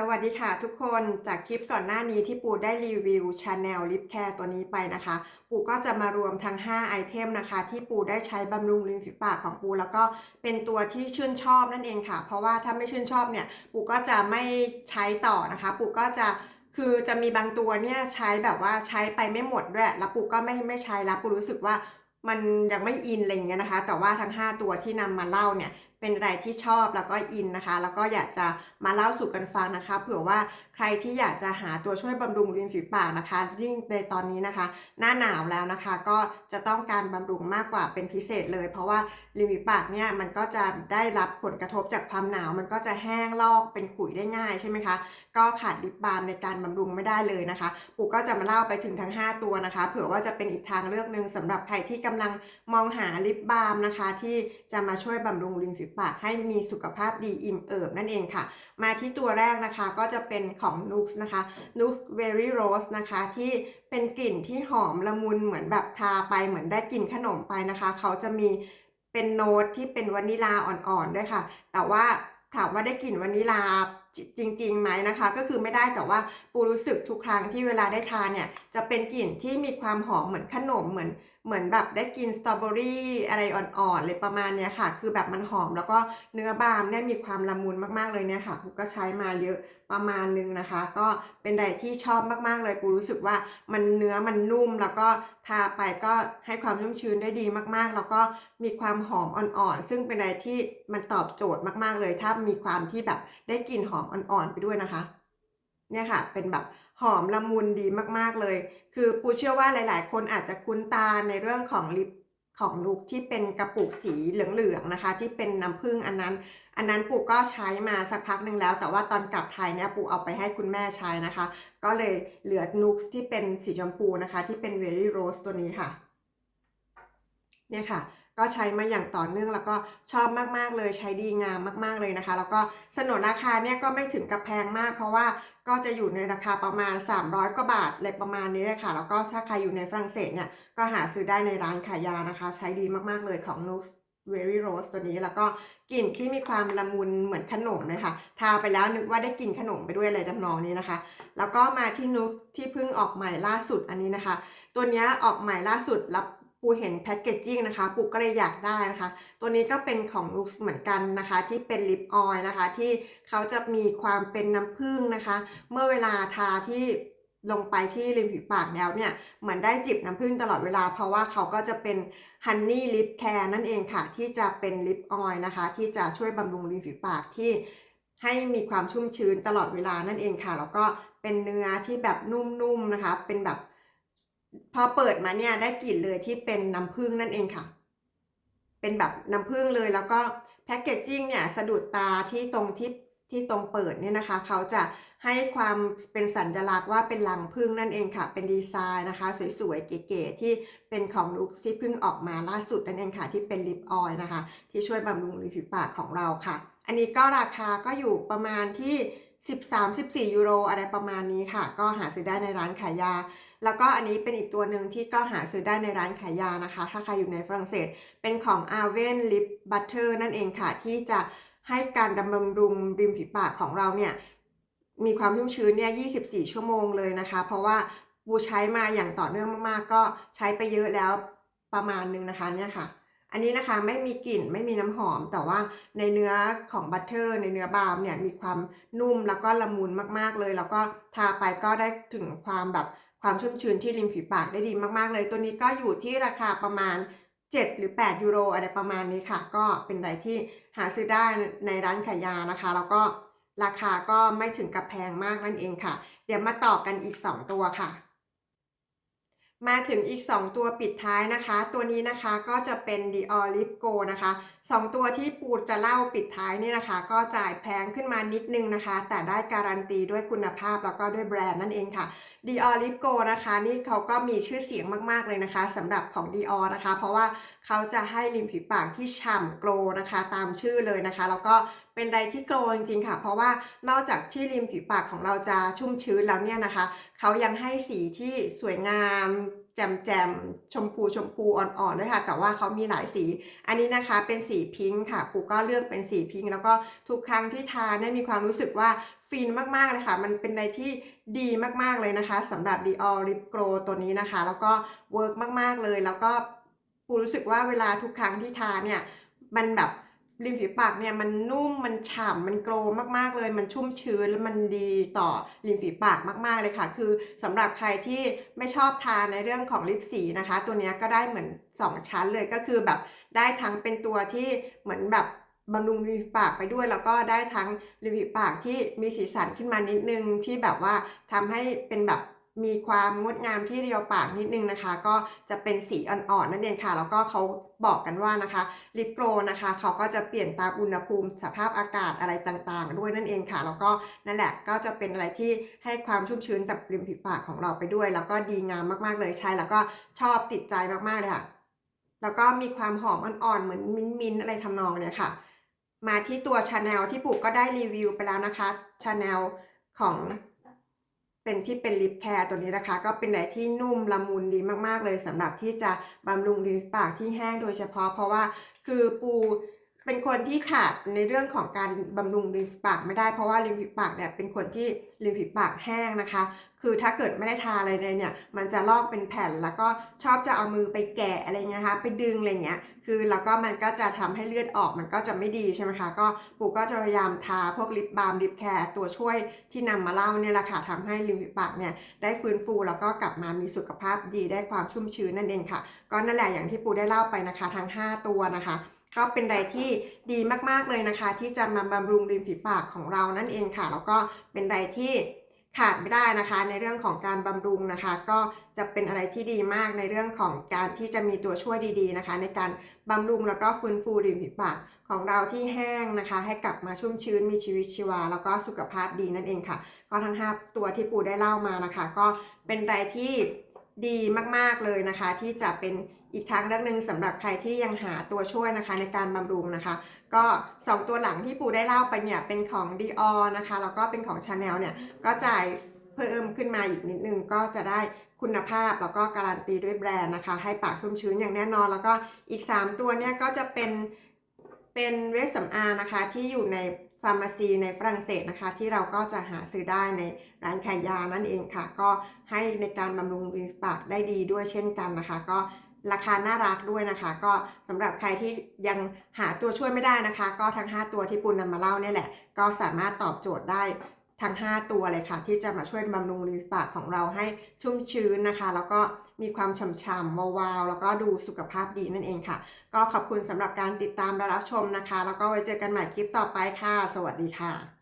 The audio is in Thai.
สวัสดีค่ะทุกคนจากคลิปก่อนหน้านี้ที่ปูได้รีวิวชาแนลลิปแคร์ตัวนี้ไปนะคะ ปูก็จะมารวมทั้ง 5 ไอเทมนะคะ ที่ปูได้ใช้บำรุงริมฝีปากของปู แล้วก็เป็นตัวที่ชื่นชอบนั่นเองค่ะ เพราะว่าถ้าไม่ชื่นชอบเนี่ย ปูก็จะไม่ใช้ต่อนะคะ ปูก็จะคือจะมีบางตัวเนี่ยใช้แบบว่าใช้ไปไม่หมดด้วยแล้วปูก็ไม่ไม่ใช้แล้วปูรู้สึกว่ามันยังไม่อินอะไรอย่างเงี้ยนะคะ แต่ว่าทั้ง 5 ตัวที่นำมาเล่าเนี่ย เป็นอะไรที่ชอบแล้วก็อินนะคะ แล้วก็อยากจะมาเล่าสู่กันฟังนะคะเผื่อว่า ใครที่อยากจะหาตัวช่วยบำรุงริมฝีปากนะคะยิ่งในตอนนี้นะคะ หน้าหนาวแล้วนะคะ ก็จะต้องการบำรุงมากกว่าเป็นพิเศษเลย เพราะว่าริมฝีปากเนี่ยมันก็จะได้รับผลกระทบจากความหนาว มันก็จะแห้งลอกเป็นขุยได้ง่ายใช่ไหมคะก็ขาดลิปบาล์มในการบำรุงไม่ได้เลยนะคะปูก็จะมาเล่าไปถึงทั้ง 5 ตัวนะคะ เผื่อว่าจะเป็นอีกทางเลือกหนึ่งสำหรับใครที่กำลังมองหาลิปบาล์มนะคะ ที่จะมาช่วยบำรุงริมฝีปากให้มีสุขภาพดีอิ่มเอิบนั่นเองค่ะ มาที่ตัวแรกนะคะก็จะเป็นของ n u x นะคะ n u x Very Rose นะคะที่เป็นกลิ่นที่หอมละมุนเหมือนแบบทาไปเหมือนได้กลิ่นขนมไปนะคะ เขาจะมีเป็นโน้ตที่เป็นวานิลาอ่อนๆด้วยค่ะ แต่ว่าถามว่าได้กลิ่นวานิลาจริงๆไหมนะคะ ก็คือไม่ได้แต่ว่าปูรู้สึกทุกครั้งที่เวลาได้ทานเนี่ยจะเป็นกลิ่นที่มีความหอมเหมือนขนมเหมือน เหมือนแบบได้กินสตรอเบอรี่อะไรอ่อนๆเลยประมาณเนี้ยค่ะ คือแบบมันหอมแล้วก็เนื้อบามเนี่ยมีความละมุนมากๆเลยเนี่ยค่ะปูก็ใช้มาเยอะประมาณนึงนะคะ ก็เป็นอะไรที่ชอบมากๆเลยปูรู้สึกว่ามันเนื้อมันนุ่มแล้วก็ทาไปก็ให้ความชุ่มชื้นได้ดีมากๆ แล้วก็มีความหอมอ่อนๆ ซึ่งเป็นอะไรที่มันตอบโจทย์มากๆเลย ถ้ามีความที่แบบได้กลิ่นหอมอ่อนๆไปด้วยนะคะ เนี่ยค่ะเป็นแบบ หอมละมุนดีมากๆเลย คือปูเชื่อว่าหลาย ๆ คนอาจจะคุ้นตาในเรื่องของลิปของลุกที่เป็นกระปุกสีเหลืองๆนะคะ ที่เป็นน้ำผึ้งอันนั้น อันนั้นปูก็ใช้มาสักพักหนึ่งแล้ว แต่ว่าตอนกลับไทยเนี่ยปูเอาไปให้คุณแม่ใช้นะคะ ก็เลยเหลือนุกที่เป็นสีชมพูนะคะ ที่เป็น Very Rose ตัวนี้ค่ะ เนี่ยค่ะ ก็ใช้มาอย่างต่อเนื่องแล้วก็ชอบมากๆเลยใช้ดีงามมาก ๆเลยนะคะ แล้วก็สนนราคาเนี่ยก็ไม่ถึงกับแพงมาก เพราะว่า ก็จะอยู่ในราคาประมาณ 300 กว่าบาทอะไรประมาณนี้เลยค่ะ แล้วก็ถ้าใครอยู่ในฝรั่งเศสเนี่ย ก็หาซื้อได้ในร้านขายยานะคะ ใช้ดีมากๆเลยของ n u x Very Rose ตัวนี้แล้วก็กลิ่นที่มีความละมุนเหมือนขนมเลยค่ะ ทาไปแล้วนึกว่าได้กลิ่นขนมไปด้วยอะไรดำนองนี้นะคะ แล้วก็มาที่นุกที่เพิ่งออกใหม่ล่าสุดอันนี้นะคะ ตัวนี้ออกใหม่ล่าสุดแล้ว ปูเห็นแพ็คเกจจิ้งนะคะ ปูก็เลยอยากได้นะคะ ตัวนี้ก็เป็นของลุคเหมือนกันนะคะ ที่เป็นลิปออยล์นะคะ ที่เขาจะมีความเป็นน้ำผึ้งนะคะ เมื่อเวลาทาที่ลงไปที่ริมฝีปากแล้วเนี่ย เหมือนได้จิบน้ำผึ้งตลอดเวลา เพราะว่าเขาก็จะเป็นฮันนี่ลิปแคร์นั่นเองค่ะ ที่จะเป็นลิปออยล์นะคะ ที่จะช่วยบำรุงริมฝีปากที่ให้มีความชุ่มชื้นตลอดเวลานั่นเองค่ะ แล้วก็เป็นเนื้อที่แบบนุ่มๆนะคะ เป็นแบบ พอเปิดมาเนี่ยได้กลิ่นเลยที่เป็นน้ำผึ้งนั่นเองค่ะ เป็นแบบน้ำผึ้งเลยแล้วก็แพคเกจจิ้งเนี่ยสะดุดตาที่ตรงที่ที่ตรงเปิดเนี่ยนะคะ เขาจะให้ความเป็นสัญลักษณ์ว่าเป็นรังผึ้งนั่นเองค่ะ เป็นดีไซน์นะคะ สวยๆ เก๋ๆที่เป็นของลุคที่เพิ่งออกมาล่าสุดนั่นเองค่ะ ที่เป็นลิปออยล์นะคะ ที่ช่วยบำรุงริมฝีปากของเราค่ะ อันนี้ก็ราคาก็อยู่ประมาณที่ 13-14 ยูโรอะไรประมาณนี้ค่ะ ก็หาซื้อได้ในร้านขายยา แล้วก็อันนี้เป็นอีกตัวหนึ่งที่ก็หาซื้อได้ในร้านขายยานะคะ ถ้าใครอยู่ในฝรั่งเศส เป็นของ a r v e n Lip Butter นั่นเองค่ะ ที่จะให้การดำบำรุงริมฝีปากของเราเนี่ย มีความชุ่มชื้นเนี่ย 24 ชั่วโมงเลยนะคะ เพราะว่าบูใช้มาอย่างต่อเนื่องมากๆ ก็ใช้ไปเยอะแล้วประมาณนึงนะคะเนี่ยค่ะ อันนี้นะคะไม่มีกลิ่นไม่มีน้ำหอม แต่ว่าในเนื้อของบัตเตอร์ในเนื้อบาล์มเนี่ยมีความนุ่มแล้วก็ละมุนมากๆเลย แล้วก็ทาไปก็ได้ถึงความแบบความชุ่มชื้นที่ริมฝีปากได้ดีมากๆเลย ตัวนี้ก็อยู่ที่ราคาประมาณ 7 หรือ 8 ยูโรอะไรประมาณนี้ค่ะ ก็เป็นอะไรที่หาซื้อได้ในร้านขายยานะคะ แล้วก็ราคาก็ไม่ถึงกับแพงมากนั่นเองค่ะ เดี๋ยวมาต่อกันอีก 2 ตัวค่ะ มาถึงอีก 2 ตัวปิดท้ายนะคะ ตัวนี้นะคะก็จะเป็น Dior Lip Go นะคะ 2 ตัวที่ปูจะเล่าปิดท้ายนี่นะคะ ก็จ่ายแพงขึ้นมานิดนึงนะคะ แต่ได้การันตีด้วยคุณภาพแล้วก็ด้วยแบรนด์นั่นเองค่ะ Dior Lip Go นะคะ นี่เขาก็มีชื่อเสียงมาก ๆ เลยนะคะสำหรับของ Dior นะคะ เพราะว่าเขาจะให้ริมฝีปากที่ฉ่ำโกลนะคะ ตามชื่อเลยนะคะ แล้วก็ เป็นไดที่โกลจริงๆค่ะ เพราะว่านอกจากที่ริมฝีปากของเราจะชุ่มชื้นแล้วเนี่ยนะคะ เขายังให้สีที่สวยงามแจ่มแจมชมพูชมพูอ่อนๆด้วยค่ะ แต่ว่าเขามีหลายสี อันนี้นะคะเป็นสีพิงค์ค่ะ ปูก็เลือกเป็นสีพิงค์แล้วก็ทุกครั้งที่ทาเนี่ยมีความรู้สึกว่าฟินมากๆเลยค่ะ มันเป็นอะไรที่ดีมากๆเลยนะคะสำหรับ Dior Lip Glow ตัวนี้นะคะ แล้วก็เวิร์กมากๆเลย แล้วก็ปูรู้สึกว่าเวลาทุกครั้งที่ทาเนี่ย มันแบบ ริมฝีปากเนี่ยมันนุ่มมันฉ่ำมันโกลว์มากๆเลย มันชุ่มชื้นแล้วมันดีต่อริมฝีปากมากๆเลยค่ะ คือสำหรับใครที่ไม่ชอบทาในเรื่องของลิปสีนะคะ ตัวนี้ก็ได้เหมือน 2 ชั้นเลยก็คือแบบได้ทั้งเป็นตัวที่เหมือนแบบบำรุงริมฝีปากไปด้วย แล้วก็ได้ทั้งริมฝีปากที่มีสีสันขึ้นมานิดนึงที่แบบว่าทำให้เป็นแบบ มีความงดงามที่เรียวปากนิดนึงนะคะ ก็จะเป็นสีอ่อนๆนั่นเองค่ะ แล้วก็เขาบอกกันว่านะคะลิปโกลนะคะเขาก็จะเปลี่ยนตามอุณหภูมิสภาพอากาศอะไรต่างๆ ด้วยนั่นเองค่ะ แล้วก็นั่นแหละก็จะเป็นอะไรที่ให้ความชุ่มชื้นกับริมฝีปากของเราไปด้วย แล้วก็ดีงามมากๆเลยใช้แล้วก็ชอบติดใจมากๆเลยค่ะแล้วก็มีความหอมอ่อนๆเหมือนมิ้นท์ๆอะไรทำนองเนี่ยค่ะ มาที่ตัวชาแนลที่ปู่ก็ได้รีวิวไปแล้วนะคะชาแนลของ เป็นที่เป็นลิปแคร์ตัวนี้นะคะ ก็เป็นอะไรที่นุ่มละมุนดีมากๆเลยสำหรับที่จะบำรุงริมฝีปากที่แห้งโดยเฉพาะ เพราะว่าคือปูเป็นคนที่ขาดในเรื่องของการบำรุงริมฝีปากไม่ได้เพราะว่าริมฝีปากเนี่ยเป็นคนที่ริมฝีปากแห้งนะคะ คือถ้าเกิดไม่ได้ทาอะไรเลยเนี่ย มันจะลอกเป็นแผ่นแล้วก็ชอบจะเอามือไปแกะอะไรเงี้ยคะไปดึงอะไรเงี้ย คือแล้วก็มันก็จะทำให้เลือดออกมันก็จะไม่ดีใช่ไหมคะ ก็ปู่ก็จะพยายามทาพวกลิปบาล์มลิปแคร์ตัวช่วยที่นำมาเล่าเนี่ยแหละค่ะทำให้ริมฝีปากเนี่ยได้ฟื้นฟูแล้วก็กลับมามีสุขภาพดีได้ความชุ่มชื้นนั่นเองค่ะ ก็นั่นแหละอย่างที่ปู่ได้เล่าไปนะคะ ทั้ง 5 ตัวนะคะก็เป็นอะไรที่ดีมากๆเลยนะคะ ที่จะมาบำรุงริมฝีปากของเรานั่นเองค่ะ แล้วก็เป็นอะไรที่ ขาดไม่ได้นะคะ ในเรื่องของการบำรุงนะคะ ก็จะเป็นอะไรที่ดีมากในเรื่องของการที่จะมีตัวช่วยดีๆนะคะ ในการบำรุงแล้วก็ฟื้นฟูริมฝีปากของเราที่แห้งนะคะ ให้กลับมาชุ่มชื้นมีชีวิตชีวา แล้วก็สุขภาพดีนั่นเองค่ะ ก็ทั้ง 5 ตัวที่ปู่ได้เล่ามานะคะ ก็เป็นอะไรที่ดีมากๆเลยนะคะ ที่จะเป็น อีกทางเลือกหนึ่งสำหรับใครที่ยังหาตัวช่วยนะคะในการบำรุงนะคะ ก็ 2 ตัวหลังที่ปูได้เล่าไปเนี่ยเป็นของ Dior นะคะแล้วก็เป็นของ Chanel เนี่ยก็จ่ายเพิ่มขึ้นมาอีกนิดนึงก็จะได้คุณภาพแล้วก็การันตีด้วยแบรนด์นะคะ ให้ปากชุ่มชื้นอย่างแน่นอน แล้วก็อีก 3 ตัวเนี่ยก็จะเป็นเป็นเวชสำอางนะคะที่อยู่ในฟาร์มาซีในฝรั่งเศสนะคะ ที่เราก็จะหาซื้อได้ในร้านขายยานั่นเองค่ะ ก็ให้ในการบำรุงริมปากได้ดีด้วยเช่นกันนะคะ ก็ ราคาน่ารักด้วยนะคะ ก็สำหรับใครที่ยังหาตัวช่วยไม่ได้นะคะ ก็ทั้ง 5 ตัวที่ปูนนำมาเล่าเนี่ยแหละ ก็สามารถตอบโจทย์ได้ทั้ง 5 ตัวเลยค่ะ ที่จะมาช่วยบำรุงริมฝีปากของเราให้ชุ่มชื้นนะคะ แล้วก็มีความฉ่ำๆวาวๆแล้วก็ดูสุขภาพดีนั่นเองค่ะ ก็ขอบคุณสำหรับการติดตามและรับชมนะคะ แล้วก็ไว้เจอกันใหม่คลิปต่อไปค่ะ สวัสดีค่ะ